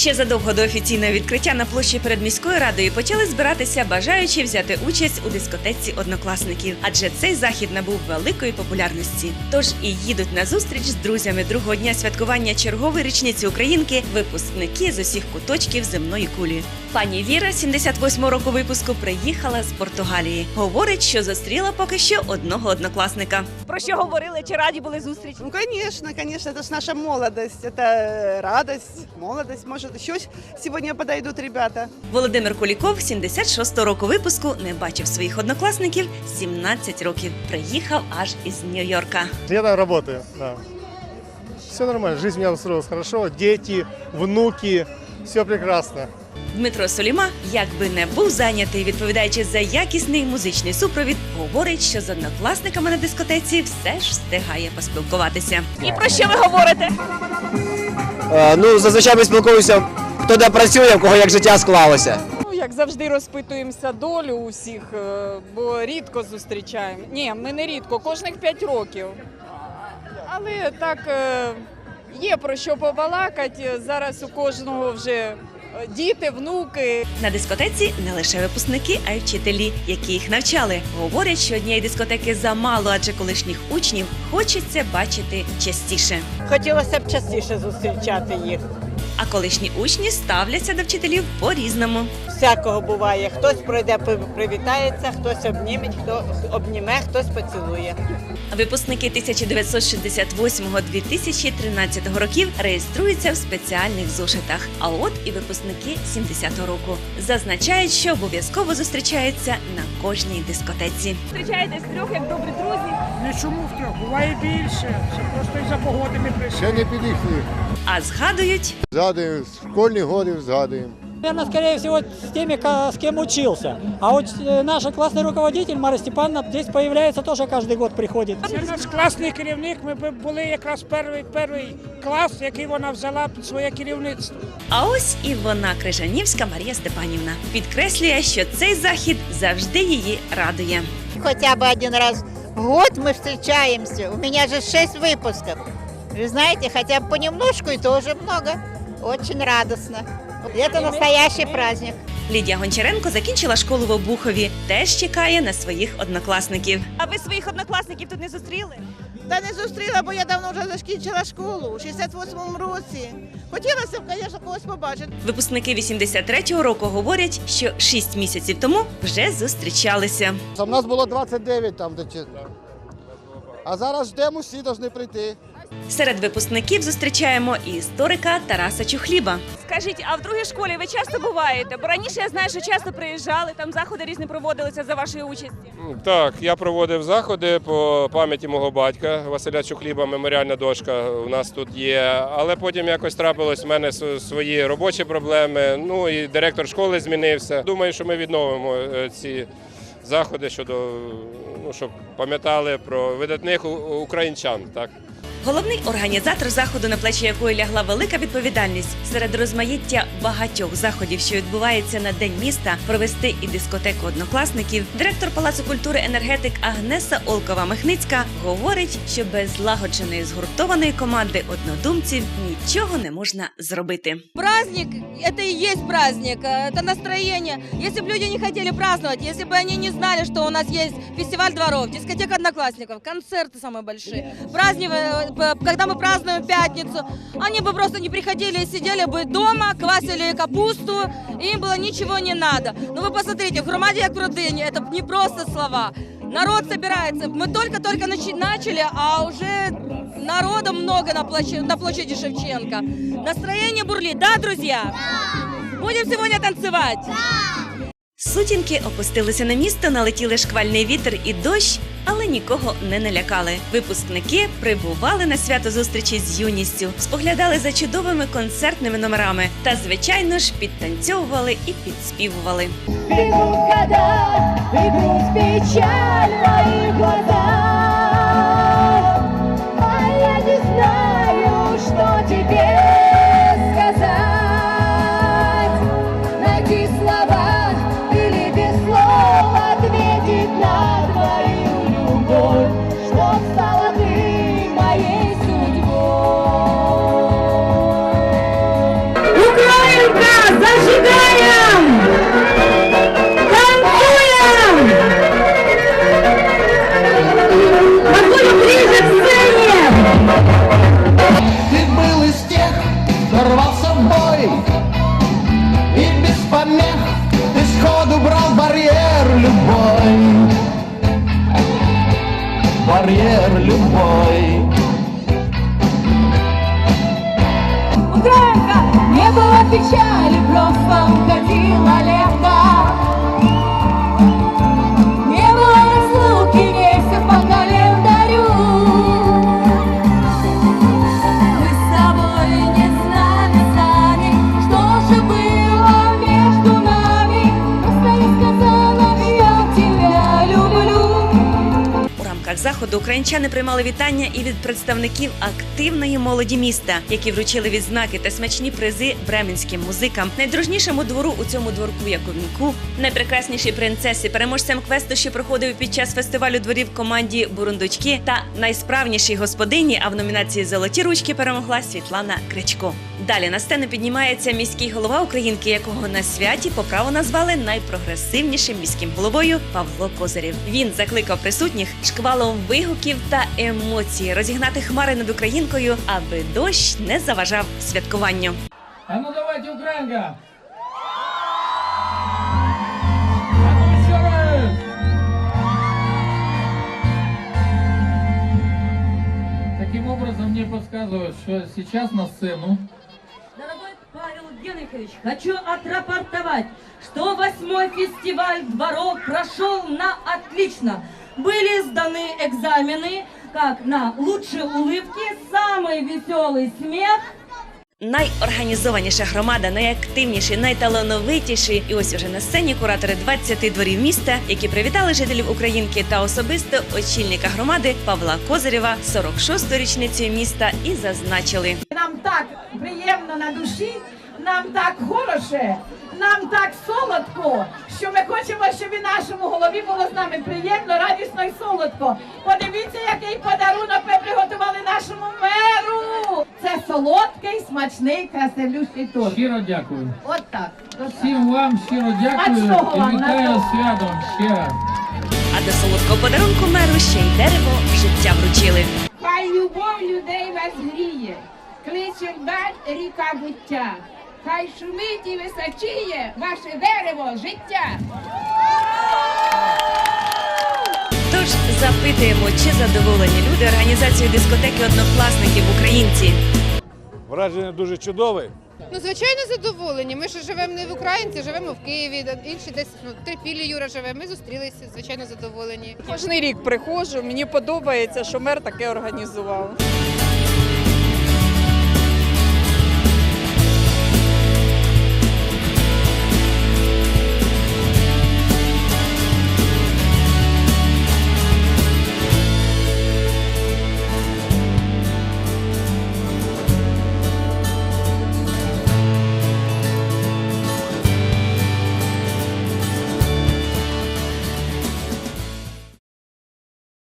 Ще задовго до офіційного відкриття на площі перед міською радою почали збиратися бажаючі взяти участь у дискотеці однокласників, адже цей захід набув великої популярності. Тож і їдуть на зустріч з друзями другого дня святкування чергової річниці Українки, випускники з усіх куточків земної кулі. Пані Віра, 78 року випуску, приїхала з Португалії. Говорить, що зустріла поки що одного однокласника. Про що говорили? Чи раді були зустрічі? Ну, конечно, конечно, это же наша молодость, это э, радость, молодость. Может, еще сегодня ребята. Володимир Куліков, 76 року випуску, не бачив своїх однокласників 17 років. Приїхав аж із Нью-Йорка. Я там работаю, да. Все нормально, жизнь у меня устроилась хорошо, дети, внуки, все прекрасно. Дмитро Соліма, якби не був зайнятий, відповідаючи за якісний музичний супровід, говорить, що з однокласниками на дискотеці все ж встигає поспілкуватися. І про що ви говорите? Е, Ну, зазвичай ми спілкуємося, хто де працює, в кого як життя склалося. Ну, як завжди, розпитуємося долю усіх, е, бо рідко зустрічаємо. Ні, ми не рідко, кожних 5 років. Але так е, є про що побалакати. Зараз у кожного вже діти, внуки. На дискотеці не лише випускники, а й вчителі, які їх навчали. Говорять, що однієї дискотеки замало, адже колишніх учнів хочеться бачити частіше. Хотілося б частіше зустрічати їх. А колишні учні ставляться до вчителів по-різному. Всякого буває. Хтось пройде, при- привітається, хтось обніме, хто обніме, хтось поцілує. Випускники 1968-2013 років реєструються в спеціальних зошитах. А от і випускники 70-го року зазначають, що обов'язково зустрічаються на кожній дискотеці. Зустрічаєтесь трьох як добрі друзі. Не чому в трьох, буває більше. Це просто із-за погоди ми прийшли. Ще не підійшли. А згадують, Згадуємо, школьні годи згадуємо. Наверное, скорее всего, с теми, ка- с кем учился. А вот э, наш классный руководитель Мария Степановна здесь появляется тоже каждый год приходит. Це наш класний керівник. Ми б- були якраз перший, перший клас, який вона взяла під своє керівництво. а ось і вона, Крижанівська Марія Степанівна, підкреслює, що цей захід завжди її радує. Хотя бы один раз в год мы встречаемся. У меня же шесть выпусков. Вы знаете, хотя бы понемножку, и тоже много. Очень радостно. Это настоящий праздник. Лідія Гончаренко закінчила школу в Обухові, теж чекає на своїх однокласників. А ви своїх однокласників тут не зустріли? Та не зустріла, бо я давно вже закінчила школу у 68-му році. Хотілося б, звісно, когось побачити. Випускники 83-го року говорять, що 6 місяців тому вже зустрічалися. У нас було 29 там, де А зараз ждемо, всі повинні прийти. Серед випускників зустрічаємо і історика Тараса Чухліба. Скажіть, а в другій школі ви часто буваєте? Бо раніше я знаю, що часто приїжджали, там заходи різні проводилися за вашої участі. Так, я проводив заходи по пам'яті мого батька Василя Чухліба, меморіальна дошка у нас тут є. Але потім якось трапилось в мене свої робочі проблеми. Ну і директор школи змінився. Думаю, що ми відновимо е, ці заходи щодо ну, щоб пам'ятали про видатних українчан. Так. Головний організатор заходу, на плечі якої лягла велика відповідальність серед розмаїття багатьох заходів, що відбувається на день міста, провести і дискотеку однокласників. Директор Палацу культури енергетик Агнеса Олкова Михницька говорить, що без злагодженої згуртованої команди однодумців нічого не можна зробити. Праздник – это и есть праздник, э, это настроение. Если бы люди не хотели праздновать, если бы они не знали, что у нас есть фестиваль дворов, дискотека одноклассников, концерты самые большие, праздник, э, п- когда мы празднуем пятницу, они бы просто не приходили и сидели бы дома, квасили капусту, и им было ничего не надо. Но вы посмотрите, в в родине, это не просто слова. Народ собирается. Мы только-только начали, а уже народа много на площади, на площади Шевченко. Настроение бурлит, да, друзья? Будем сегодня танцевать? Сутінки опустилися на місто, налетіли шквальний вітер і дощ, але нікого не налякали. Випускники прибували на свято зустрічі з юністю, споглядали за чудовими концертними номерами та, звичайно ж, підтанцьовували і підспівували. Украина! Барьер любой Украинка! Не было печали, просто уходила лето. Українчани приймали вітання і від представників активної молоді міста, які вручили відзнаки та смачні призи бременським музикам, найдружнішому двору у цьому дворку Яковінку, найпрекраснішій принцесі, переможцям квесту, що проходив під час фестивалю дворів команді Бурундучки, та найсправнішій господині. А в номінації Золоті ручки перемогла Світлана Кричко. Далі на сцену піднімається міський голова Українки, якого на святі по праву назвали найпрогресивнішим міським головою Павло Козирєв. Він закликав присутніх шквалом вигуків та емоцій розігнати хмари над Українкою, аби дощ не заважав святкуванню. А ну давайте, Украинка! А еще раз! Таким образом мне подсказывают, что сейчас на сцену Павел Генрихович, хочу отрапортовать, что восьмой фестиваль дворов прошел на отлично. Были сданы экзамены, как на лучшие улыбки, самый веселый смех, Найорганізованіша громада, найактивніші, найталановитіші. І ось уже на сцені куратори 20 дворів міста, які привітали жителів Українки та особисто очільника громади Павла Козирєва 46-ю річницею міста і зазначили. Нам так приємно на душі, нам так хороше, нам так солодко, що ми хочемо, щоб і нашому голові було з нами приємно, радісно і солодко. Подивіться, який подарунок ми приготували нашому меру. Це солодкий, смачний, красивлющий торт. щиро дякую. От так. Всім вам щиро дякую Смачного і вам, вітаю на святом ще раз. А до солодкого подарунку меру ще й дерево життя вручили. Хай любов людей вас гріє, кличе вдаль ріка буття. Хай шумить і височіє ваше дерево життя. Тож запитуємо, чи задоволені люди організацією дискотеки однокласників українці. Враження дуже чудове. Ну, звичайно, задоволені. Ми ж живемо не в Українці, живемо в Києві, інші десь ну, Терпілі Юра живе. Ми зустрілися, звичайно, задоволені. Кожний рік приходжу, мені подобається, що мер таке організував.